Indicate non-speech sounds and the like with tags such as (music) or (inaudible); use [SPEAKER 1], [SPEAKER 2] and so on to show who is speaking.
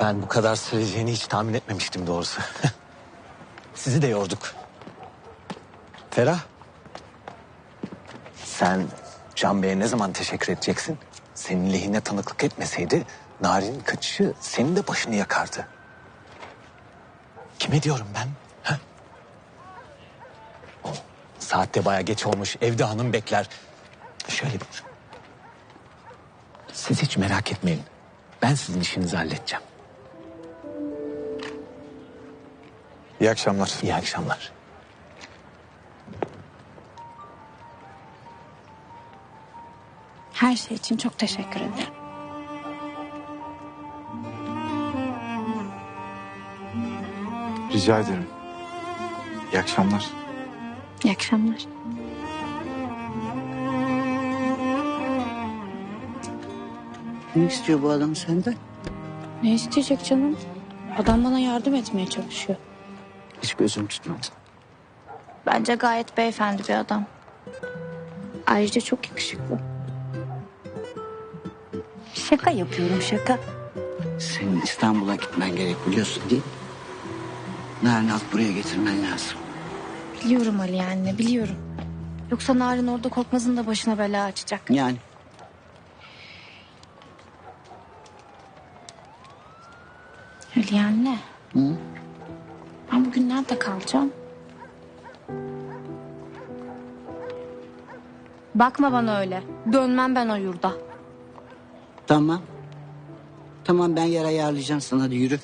[SPEAKER 1] Ben bu kadar süreceğini hiç tahmin etmemiştim doğrusu. (laughs) Sizi de yorduk. Ferah. Sen Can Bey'e ne zaman teşekkür edeceksin? Senin lehine tanıklık etmeseydi Narin'in kaçışı senin de başını yakardı. Kime diyorum ben? Ha? Saatte baya geç olmuş. Evde hanım bekler. Şöyle bir... Siz hiç merak etmeyin. Ben sizin işinizi halledeceğim.
[SPEAKER 2] İyi akşamlar.
[SPEAKER 1] İyi akşamlar.
[SPEAKER 3] Her şey için çok teşekkür ederim.
[SPEAKER 2] Rica ederim. İyi akşamlar.
[SPEAKER 3] İyi akşamlar.
[SPEAKER 4] Ne istiyor bu adam senden?
[SPEAKER 3] Ne isteyecek canım? Adam bana yardım etmeye çalışıyor.
[SPEAKER 4] Hiç gözüm tutmadı.
[SPEAKER 3] Bence gayet beyefendi bir adam. Ayrıca çok yakışıklı. Şaka yapıyorum şaka.
[SPEAKER 4] Senin İstanbul'a gitmen gerek biliyorsun değil mi? Narin alt buraya getirmen lazım.
[SPEAKER 3] Biliyorum Ali anne biliyorum. Yoksa Narin orada Korkmaz'ın da başına bela açacak.
[SPEAKER 4] Yani
[SPEAKER 3] Ali anne. Ben bugün nerede kalacağım? Bakma bana öyle. Dönmem ben o yurda.
[SPEAKER 4] Tamam. Tamam ben yer ayarlayacağım sana hadi yürü.